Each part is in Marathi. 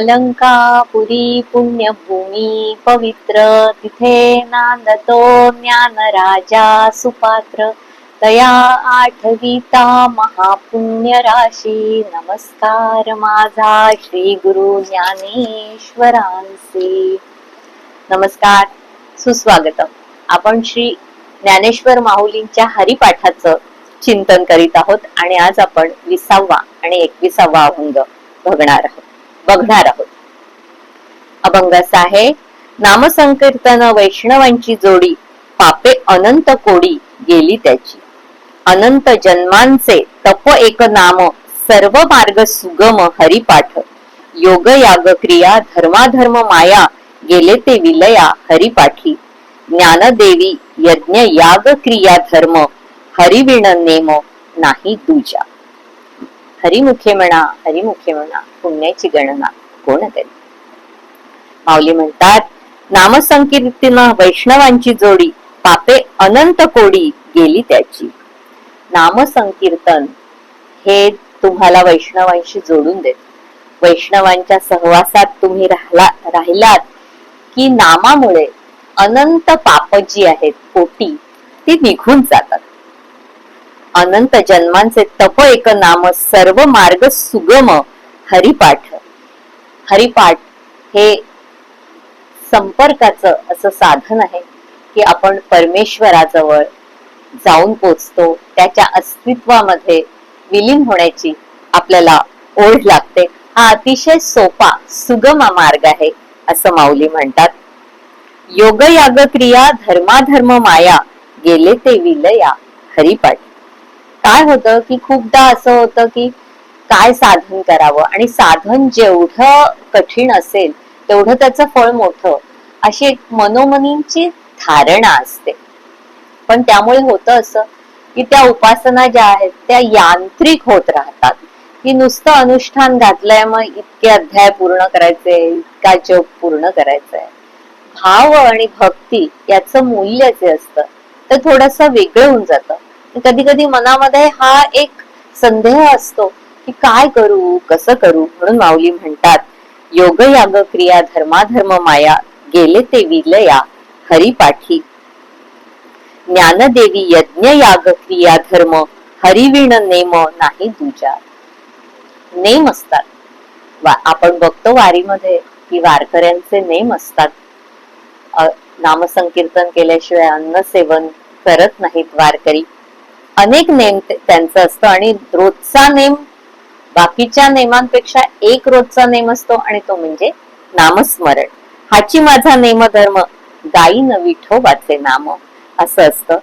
अलंकापुरी पुण्यभूमी पवित्र तिथे नांदतो ज्ञान राजा सुपात्र. तया आठविता महापुण्य राशी नमस्कार माझा श्री गुरु ज्ञानेश्वरांचे नमस्कार सुस्वागत आपण श्री ज्ञानेश्वर माऊलींच्या हरिपाठाचं चिंतन करीत आहोत आणि आज आपण विसावा आणि एकविसावा अभंग बघणार आहोत. बघणार आहोत. अभंग असा नामसंकीर्तन वैष्णवांची जोडी पापे अनंत कोडी गेली त्याची. अनंत जन्मांचे तप एक नाम सर्व मार्ग सुगम हरिपाठ. योग याग क्रिया धर्माधर्म माया गेले ते विलया हरिपाठी. ज्ञानदेवी यज्ञ याग क्रिया धर्म हरिविण नेम नाही दुजा. हरिमुखे म्हणा हरिमुखे म्हणा पुण्याची गणना कोण करी माऊली म्हणतात नामसंकीर्तीनं वैष्णवांची जोडी पापे अनंत कोडी गेली त्याची. नामसंकीर्तन हे तुम्हाला वैष्णवांशी जोडून देत. वैष्णवांच्या सहवासात तुम्ही राहला राहिलात की नामामुळे अनंत पाप जी आहेत कोटी ती निघून जातात. अनंत जन्मांचे तप एक नाम सर्व मार्ग सुगम हरिपाठ. हरिपाठ हे संपर्काचं असं साधन आहे की आपण परमेश्वराजवळ जाऊन पोचतो. त्याच्या अस्तित्वामध्ये विलीन होण्याची आपल्याला ओढ लागते. हा अतिशय सोपा सुगम मार्ग आहे असं माऊली म्हणतात. योग याग क्रिया धर्माधर्म माया गेले ते विलया हरिपाठ. काय होतं की खूपदा असं होतं की काय साधन करावं? आणि साधन जेवढं कठीण असेल तेवढं त्याचं फळ मोठं. अशी एक मनोमनींची धारणा असते. पण त्यामुळे होतं असं की त्या उपासना ज्या आहेत त्या यांत्रिक होत राहतात. की नुसतं अनुष्ठान घातलंय मग इतके अध्याय पूर्ण करायचे इतका जग पूर्ण करायचंय. भाव आणि भक्ती याचं मूल्य जे असतं ते थोडस वेगळं होऊन जातं. कधी कधी मनामध्ये हा एक संदेह असतो की काय करू कसं करू म्हणून माऊली म्हणतात योग याग क्रिया धर्माधर्म माया गेले ते विलया हरिपाठी ज्ञानदेवी यज्ञ याग क्रिया धर्म हरिविण नेम नाही दुजा. नेम असतात. आपण बघतो वारीमध्ये की वारकऱ्यांचे नेम असतात. नामसंकीर्तन केल्याशिवाय अन्न सेवन करत नाहीत वारकरी. अनेक नेम त्यांचं असतं आणि रोजचा नेम बाकीच्या नेमांपेक्षा एक रोजचा नेम असतो आणि तो म्हणजे नामस्मरण. हाची माझा नेम धर्म विठो वाचे नाम असं असतं.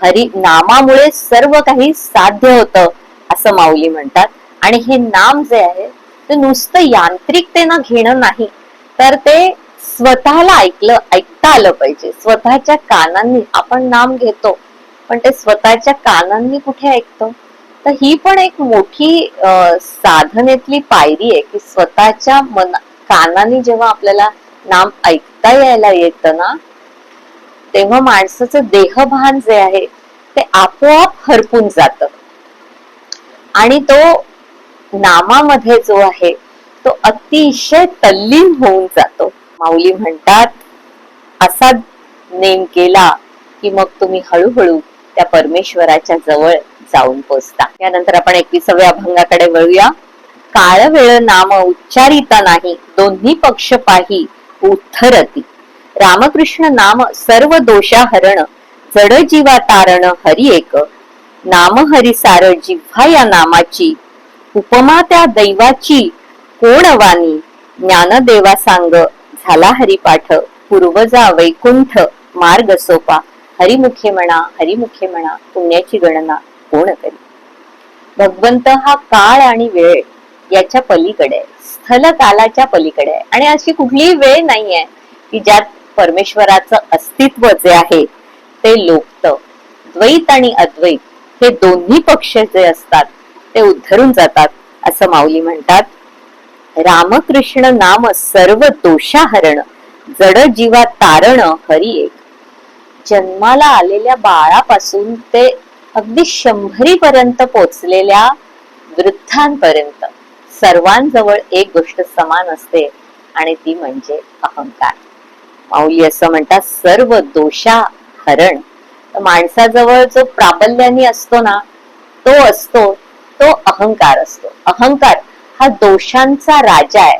हरी नामामुळे सर्व काही साध्य होतं असं माऊली म्हणतात. आणि हे नाम जे आहे ते नुसतं यांत्रिकतेनं घेणं नाही. तर ते स्वतःला ऐकलं ऐकता आलं पाहिजे. स्वतःच्या कानांनी आपण नाम घेतो. पण ते स्वतःच्या कानांनी कुठे ऐकतो? तर ही पण एक मोठी साधनेतली पायरी आहे की स्वतःच्या मना कानाने जेव्हा आपल्याला नाम ऐकता यायला येतं ना तेव्हा माणसाचं देहभान जे आहे ते आपोआप हरपून जात. आणि तो नामामध्ये जो आहे तो अतिशय तल्लीन होऊन जातो. माऊली म्हणतात असा नेम केला की मग तुम्ही हळूहळू त्या परमेश्वराच्या जवळ जाऊन पोचता. यानंतर आपण एकविसाव्या अभंगाकडे वळूया. काळ वेळ नाम उच्चारिता नाही दोन्ही पक्ष पाही उत्थरती रामकृष्ण नाम सर्व दोषा हरण जड जीवा तारण हरी एक. नाम हरि सार जिव्हा या नामाची उपमा त्या दैवाची कोण वाणी? ज्ञानदेवा सांग झाला हरिपाठ पूर्वजा वैकुंठ मार्ग सोपा. हरिमुखे म्हणा हरिमुखे म्हणा पुण्याची गणना कोण करी भगवंत हा काळ आणि वेळ याच्या पलीकडे स्थल कालाच्या पलीकडे आहे. आणि अशी कुठलीही वेळ नाहीये की ज्यात परमेश्वराचं अस्तित्व जे आहे ते लोकत. द्वैत आणि अद्वैत हे दोन्ही पक्ष जे असतात ते उद्धरून जातात असं माऊली म्हणतात. रामकृष्ण नाम सर्व दोषाहरण जड जीवा तारण हरी एक. जन्माला आलेल्या बाळापासून ते अगदी शंभरी पर्यंत पोचलेल्या वृद्धांपर्यंत सर्वांजवळ एक गोष्ट समान असते आणि ती म्हणजे अहंकार. माऊली असं म्हणतात सर्व दोषा हरण. माणसाजवळ जो प्राबल्याने असतो ना तो असतो तो अहंकार असतो. अहंकार हा दोषांचा राजा आहे.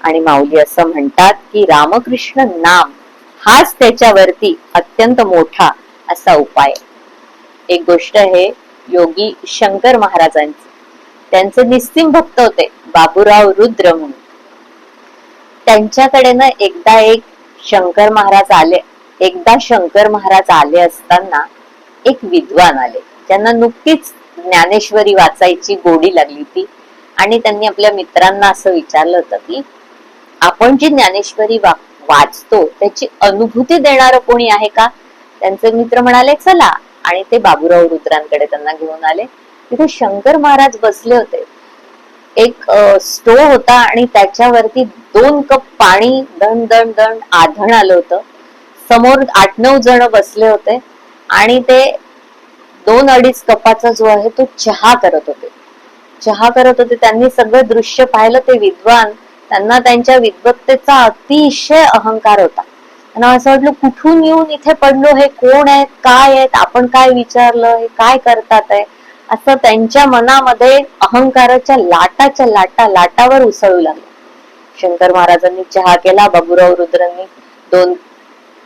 आणि माऊली असं म्हणतात की रामकृष्ण नाम हाच त्याच्यावरती अत्यंत मोठा असा उपाय. एक गोष्ट आहे योगी शंकर महाराजांची. त्यांचे निस्तीम भक्त होते बाबूराव रुद्र म्हणून. त्यांच्याकडे ना एकदा एक शंकर महाराज आले एकदा शंकर महाराज आले असताना एक विद्वान आले. त्यांना नुकतीच ज्ञानेश्वरी वाचायची गोडी लागली होती आणि त्यांनी आपल्या मित्रांना असं विचारलं होतं की आपण जी ज्ञानेश्वरी वा वाचतो त्याची अनुभूती देणार कोणी आहे का? त्यांचे मित्र म्हणाले चला. आणि ते बाबूराव रुद्रांकडे त्यांना घेऊन आले. तिथे शंकर महाराज बसले होते. एक स्टो होता आणि त्याच्यावरती दोन कप पाणी दण दण दण आधण आलं होतं. समोर आठ नऊ जण बसले होते आणि ते दोन अडीच कपाचा जो आहे तो चहा करत होते. चहा करत होते त्यांनी सगळं दृश्य पाहिलं ते विद्वान त्यांना त्यांच्या विद्वत्तेचा अतिशय अहंकार होता. त्यांना असं वाटलं कुठून येऊन इथे पडलो? हे कोण आहेत? काय आहेत? आपण काय विचारलं? हे काय करतात आहे असं त्यांच्या मनामध्ये अहंकाराच्या लाटाच्या लाटा लाटावर उसळू लागले. शंकर महाराजांनी चहा केला बाबूराव रुद्रांनी दोन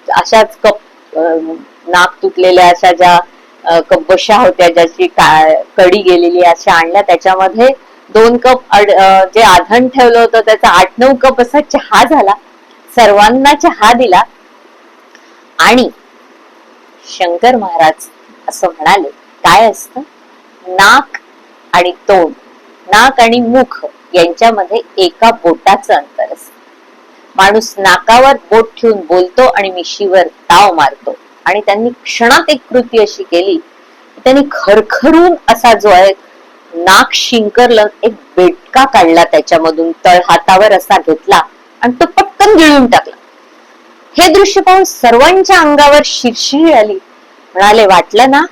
अशाच कप अं, नाक तुटलेल्या अशा ज्या अं, होत्या ज्याची का- कडी गेलेली अशा आणल्या. त्याच्यामध्ये दोन कप जे आधण ठेवलं होतं त्याचा आठ नऊ कप असा चहा झाला. सर्वांना चहा दिला. आणि शंकर महाराज असं म्हणाले काय असत? नाक आणि तोंड. नाक आणि मुख यांच्यामध्ये एका बोटाचं अंतर असतं. माणूस नाकावर बोट ठेवून बोलतो आणि मिशीवर ताव मारतो. आणि त्यांनी क्षणात एक कृती अशी केली. त्यांनी खरखरून असा जो आहे नाक शिंकरलं एक बेटका काढला त्याच्यामधून तळ हातावर असा घेतला आणि तो पटकन गिळून टाकला. हे दृश्य पाहून सर्वांच्या अंगावर शिरशिरी आली. म्हणाले वाटलं ना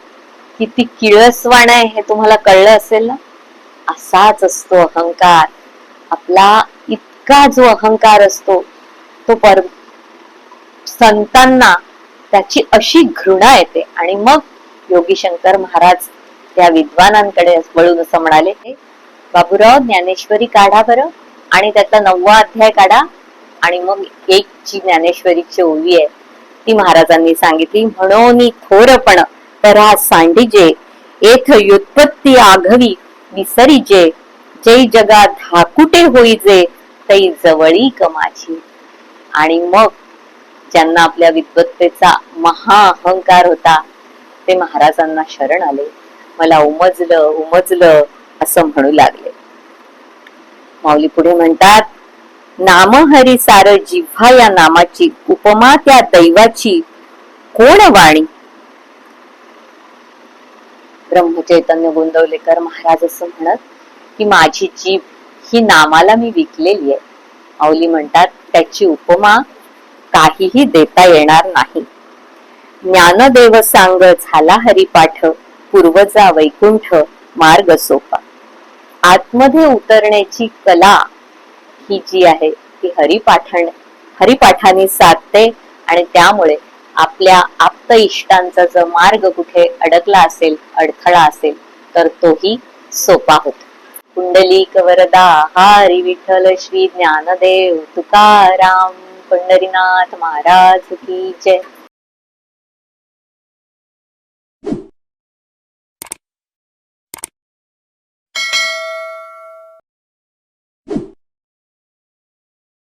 किती किळसवाण आहे हे तुम्हाला कळलं असेल ना? असाच असतो अहंकार. आपला इतका जो अहंकार असतो तो पर संतांना त्याची अशी घृणा येते. आणि मग योगी शंकर महाराज त्या विद्वानांकडे वळून असं म्हणाले बाबूराव ज्ञानेश्वरी काढा बरं आणि त्यातला नववा अध्याय काढा आणि मग एक जी ज्ञानेश्वरीची ओवी आहे ती महाराजांनी सांगितली म्हणून थोरपण तरा सांडिजे येथ व्युत्पत्ती आघवी विसरिजे जै जगा धाकुटे होईजे तै जवळी कमाची आणि मग ज्यांना आपल्या विद्वत्तेचा महा अहंकार होता ते महाराजांना शरण आले. मला उमजलं उमजलं असं म्हणू लागले. माऊली पुढे म्हणतात नाम हरी सार जिव्हा या नामाची उपमा त्या दैवाची कोण वाणी? ब्रह्मचैतन्य गोंदवलेकर महाराज असं म्हणत की माझी जीभ ही नामाला मी विकलेली आहे. माऊली म्हणतात त्याची उपमा काहीही देता येणार नाही. ज्ञानदेव सांग झाला हरिपाठ पूर्वजा वैकुंठ मार्ग सोपा. आतमध्ये उतरण्याची कला ही जी आहे ती हरिपाठण हरिपाठाने साधते आणि त्यामुळे आपल्या आप्त इष्टांचा जर मार्ग कुठे अडकला असेल अडथळा असेल तर तोही सोपा होतो. कुंडलिक वरदा हरी विठ्ठल श्री ज्ञानदेव तुकाराम पंढरीनाथ महाराज की जय.